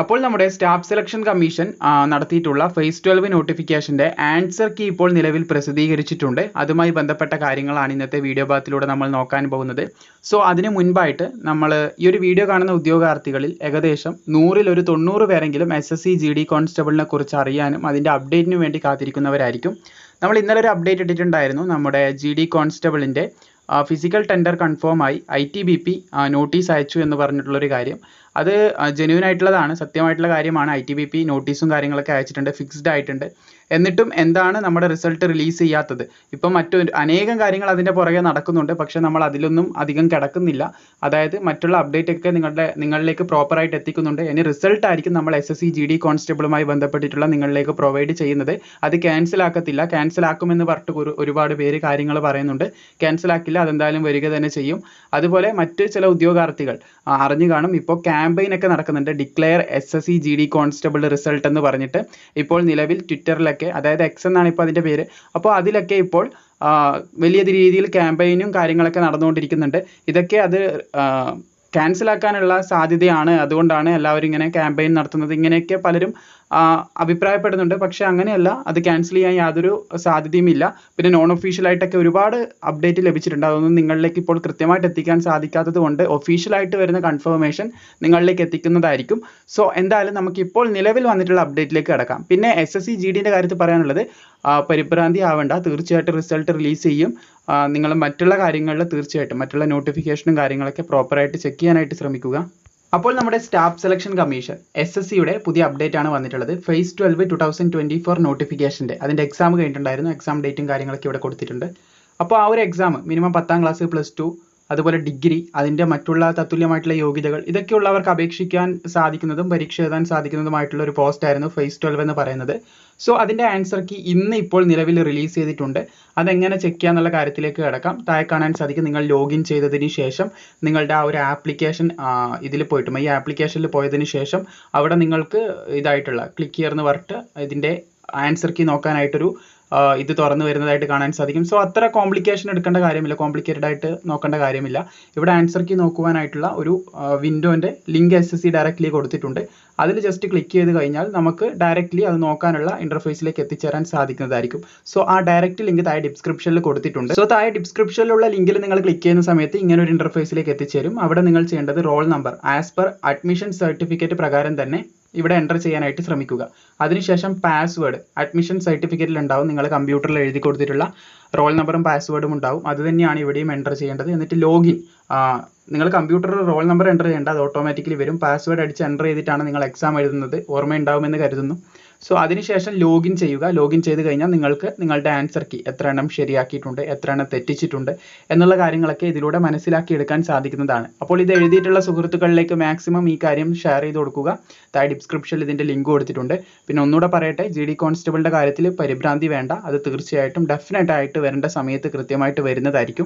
അപ്പോൾ നമ്മുടെ staff selection commission നടത്തിയിട്ടുള്ള ഫേസ് ട്വൽവ് നോട്ടിഫിക്കേഷന്റെ ആൻസർ കീ ഇപ്പോൾ നിലവിൽ പ്രസിദ്ധീകരിച്ചിട്ടുണ്ട്. അതുമായി ബന്ധപ്പെട്ട കാര്യങ്ങളാണ് ഇന്നത്തെ വീഡിയോ ഭാഗത്തിലൂടെ നമ്മൾ നോക്കാൻ പോകുന്നത്. സോ അതിന് മുൻപായിട്ട് നമ്മൾ ഈ ഒരു വീഡിയോ കാണുന്ന ഉദ്യോഗാർത്ഥികളിൽ ഏകദേശം നൂറിൽ ഒരു തൊണ്ണൂറ് പേരെങ്കിലും S S C G D കോൺസ്റ്റബിളിനെ കുറിച്ച് അറിയാനും അതിന്റെ അപ്ഡേറ്റിനു വേണ്ടി കാത്തിരിക്കുന്നവരായിരിക്കും. നമ്മൾ ഇന്നലെ ഒരു അപ്ഡേറ്റ് ഇട്ടിട്ടുണ്ടായിരുന്നു. നമ്മുടെ ജി ഡി കോൺസ്റ്റബിളിന്റെ ഫിസിക്കൽ ടെൻഡർ കൺഫേം ആയി I T B P notice അയച്ചു എന്ന് പറഞ്ഞിട്ടുള്ളൊരു കാര്യം. അത് ജെന്യൂൻ ആയിട്ടുള്ളതാണ്. സത്യമായിട്ടുള്ള കാര്യമാണ്. ഐ ടി ബി പി നോട്ടീസും കാര്യങ്ങളൊക്കെ അയച്ചിട്ടുണ്ട്. ഫിക്സ്ഡ് ആയിട്ടുണ്ട്. എന്നിട്ടും എന്താണ് നമ്മുടെ റിസൾട്ട് റിലീസ് ചെയ്യാത്തത്? ഇപ്പം മറ്റൊരു അനേകം കാര്യങ്ങൾ അതിന്റെ പുറകെ നടക്കുന്നുണ്ട്. പക്ഷെ നമ്മൾ അതിലൊന്നും അധികം കിടക്കുന്നില്ല. അതായത് മറ്റുള്ള അപ്ഡേറ്റ് ഒക്കെ നിങ്ങളുടെ നിങ്ങളിലേക്ക് പ്രോപ്പറായിട്ട് എത്തിക്കുന്നുണ്ട്. ഇനി റിസൾട്ട് ആയിരിക്കും നമ്മൾ S S C G D കോൺസ്റ്റബിളുമായി ബന്ധപ്പെട്ടിട്ടുള്ള നിങ്ങളിലേക്ക് പ്രൊവൈഡ് ചെയ്യുന്നത്. അത് ക്യാൻസൽ ആക്കത്തില്ല. ക്യാൻസൽ ആക്കുമെന്ന് പറഞ്ഞിട്ട് ഒരു ഒരുപാട് പേര് കാര്യങ്ങൾ പറയുന്നുണ്ട്. ക്യാൻസൽ ആക്കില്ല. അതെന്തായാലും വരിക തന്നെ ചെയ്യും. അതുപോലെ മറ്റ് ചില ഉദ്യോഗാർത്ഥികൾ അറിഞ്ഞു കാണും. ഇപ്പോൾ ക്യാമ്പയിൻ ഒക്കെ നടക്കുന്നുണ്ട്. Declare S S C G D constable result എന്ന് പറഞ്ഞിട്ട്. ഇപ്പോൾ നിലവിൽ ട്വിറ്ററിലൊക്കെ അതായത് എക്സ് എന്നാണ് ഇപ്പോൾ അതിന്റെ പേര്. അപ്പോൾ അതിലൊക്കെ ഇപ്പോൾ വലിയ രീതിയിൽ ക്യാമ്പയിനും കാര്യങ്ങളൊക്കെ നടന്നുകൊണ്ടിരിക്കുന്നുണ്ട്. ഇതൊക്കെ അത് ക്യാൻസൽ ആക്കാനുള്ള സാധ്യതയാണ്. അതുകൊണ്ടാണ് എല്ലാവരും ഇങ്ങനെ ക്യാമ്പയിൻ നടത്തുന്നത്. ഇങ്ങനെയൊക്കെ പലരും അഭിപ്രായപ്പെടുന്നുണ്ട്. പക്ഷേ അങ്ങനെയല്ല അത് ക്യാൻസൽ ചെയ്യാൻ യാതൊരു സാധ്യതയുമില്ല പിന്നെ നോൺ ഒഫീഷ്യലായിട്ടൊക്കെ ഒരുപാട് അപ്ഡേറ്റ് ലഭിച്ചിട്ടുണ്ട്. അതൊന്നും നിങ്ങളിലേക്ക് ഇപ്പോൾ കൃത്യമായിട്ട് എത്തിക്കാൻ സാധിക്കാത്തത് കൊണ്ട് ഒഫീഷ്യലായിട്ട് വരുന്ന കൺഫർമേഷൻ നിങ്ങളിലേക്ക് എത്തിക്കുന്നതായിരിക്കും. സോ എന്തായാലും നമുക്ക് ഇപ്പോൾ നിലവിൽ വന്നിട്ടുള്ള അപ്ഡേറ്റിലേക്ക് കടക്കാം. പിന്നെ സി ജി ഡിന്റെ കാര്യത്തിൽ പറയാനുള്ളത് പരിഭ്രാന്തി ആവേണ്ട. തീർച്ചയായിട്ടും റിസൾട്ട് റിലീസ് ചെയ്യും. നിങ്ങൾ മറ്റുള്ള കാര്യങ്ങളിൽ തീർച്ചയായിട്ടും മറ്റുള്ള നോട്ടിഫിക്കേഷനും കാര്യങ്ങളൊക്കെ പ്രോപ്പറായിട്ട് ചെക്ക് ചെയ്യാനായിട്ട് ശ്രമിക്കുക. അപ്പോൾ നമ്മുടെ staff selection commission S S സിയുടെ പുതിയ അപ്ഡേറ്റ് ആണ് വന്നിട്ടുള്ളത്. Phase twelve two thousand twenty four നോട്ടിഫിക്കേഷന്റെ അതിന്റെ എക്സാം കഴിഞ്ഞിട്ടുണ്ടായിരുന്നു എക്സാം ഡേറ്റും കാര്യങ്ങളൊക്കെ ഇവിടെ കൊടുത്തിട്ടുണ്ട്. അപ്പോൾ ആ ഒരു എക്സാം മിനിമം പത്താം ക്ലാസ് പ്ലസ് ടു അതുപോലെ ഡിഗ്രി അതിന്റെ മറ്റുള്ള തത്തുല്യമായിട്ടുള്ള യോഗ്യതകൾ ഇതൊക്കെ ഉള്ളവർക്ക് അപേക്ഷിക്കാൻ സാധിക്കുന്നതും പരീക്ഷ എഴുതാൻ സാധിക്കുന്നതുമായിട്ടുള്ള ഒരു പോസ്റ്റ് ആയിരുന്നു ഫേസ് ട്വൽവ് എന്ന് പറയുന്നത്. സോ അതിന്റെ ആൻസർ കീ ഇന്ന് ഇപ്പോൾ നിലവിൽ റിലീസ് ചെയ്തിട്ടുണ്ട്. അതെങ്ങനെ ചെക്ക് ചെയ്യാന്നുള്ള കാര്യത്തിലേക്ക് കിടക്കാം. താഴെ കാണാൻ സാധിക്കും നിങ്ങൾ ലോഗിൻ ചെയ്തതിന് ശേഷം നിങ്ങളുടെ ആ ഒരു ആപ്ലിക്കേഷൻ ഇതിൽ പോയിട്ടും ഈ ആപ്ലിക്കേഷനിൽ പോയതിന് ശേഷം അവിടെ നിങ്ങൾക്ക് ഇതായിട്ടുള്ള ക്ലിക്ക് എന്ന് പറഞ്ഞിട്ട് ഇതിന്റെ ആൻസർ കീ നോക്കാനായിട്ടൊരു ഇത് തുറന്നു വരുന്നതായിട്ട് കാണാൻ സാധിക്കും. സോ അത്ര കോംപ്ലിക്കേഷൻ എടുക്കേണ്ട കാര്യമില്ല. കോംപ്ലിക്കേറ്റഡ് ആയിട്ട് നോക്കേണ്ട കാര്യമില്ല. ഇവിടെ ആൻസർ കീ നോക്കുവാനായിട്ടുള്ള ഒരു വിൻഡോന്റെ link S S C directly കൊടുത്തിട്ടുണ്ട്. അതിൽ ജസ്റ്റ് ക്ലിക്ക് ചെയ്ത് കഴിഞ്ഞാൽ നമുക്ക് ഡയറക്റ്റ്ലി അത് നോക്കാനുള്ള ഇന്റർഫേസിലേക്ക് എത്തിച്ചേരാൻ സാധിക്കുന്നതായിരിക്കും. സോ ആ ഡയറക്റ്റ് ലിങ്ക് താഴെ ഡിസ്ക്രിപ്ഷനിൽ കൊടുത്തിട്ടുണ്ട്. സോ താഴെ ഡിസ്ക്രിപ്ഷനിലുള്ള ലിങ്കിൽ നിങ്ങൾ ക്ലിക്ക് ചെയ്യുന്ന സമയത്ത് ഇങ്ങനെ ഒരു ഇന്റർഫേസിലേക്ക് എത്തിച്ചേരും. അവിടെ നിങ്ങൾ ചെയ്യേണ്ടത് roll number as per admission certificate പ്രകാരം തന്നെ ഇവിടെ എന്റർ ചെയ്യാനായിട്ട് ശ്രമിക്കുക. അതിനുശേഷം പാസ്വേഡ് അഡ്മിഷൻ സർട്ടിഫിക്കറ്റിൽ ഉണ്ടാവും. നിങ്ങൾ കമ്പ്യൂട്ടറിൽ എഴുതി കൊടുത്തിട്ടുള്ള റോൾ നമ്പറും പാസ്വേഡും ഉണ്ടാവും. അത് തന്നെയാണ് ഇവിടെയും എന്റർ ചെയ്യേണ്ടത്. എന്നിട്ട് ലോഗിൻ നിങ്ങൾ കമ്പ്യൂട്ടറിൽ റോൾ നമ്പർ എന്റർ ചെയ്യേണ്ട അത് ഓട്ടോമാറ്റിക്കലി വരും. പാസ്വേഡ് അടിച്ച് എന്റർ ചെയ്തിട്ടാണ് നിങ്ങൾ എക്സാം എഴുതുന്നത്. ഓർമ്മയുണ്ടാവുമെന്ന് കരുതുന്നു. സോ അതിനുശേഷം ലോഗിൻ ചെയ്യുക. ലോഗിൻ ചെയ്ത് കഴിഞ്ഞാൽ നിങ്ങൾക്ക് നിങ്ങളുടെ ആൻസർ കീ എത്ര എണ്ണം ശരിയാക്കിയിട്ടുണ്ട് എത്ര എണ്ണം തെറ്റിച്ചിട്ടുണ്ട് എന്നുള്ള കാര്യങ്ങളൊക്കെ ഇതിലൂടെ മനസ്സിലാക്കി എടുക്കാൻ സാധിക്കുന്നതാണ്. അപ്പോൾ ഇത് എഴുതിയിട്ടുള്ള സുഹൃത്തുക്കളിലേക്ക് മാക്സിമം ഈ കാര്യം ഷെയർ ചെയ്ത് കൊടുക്കുക. താഴെ ഡിസ്ക്രിപ്ഷനിൽ ഇതിന്റെ ലിങ്ക് കൊടുത്തിട്ടുണ്ട്. പിന്നെ ഒന്നുകൂടെ പറയട്ടെ ജി ഡി കോൺസ്റ്റബിളിന്റെ കാര്യത്തിൽ പരിഭ്രാന്തി വേണ്ട. അത് തീർച്ചയായിട്ടും ഡെഫിനറ്റ് ആയിട്ട് വരേണ്ട സമയത്ത് കൃത്യമായിട്ട് വരുന്നതായിരിക്കും.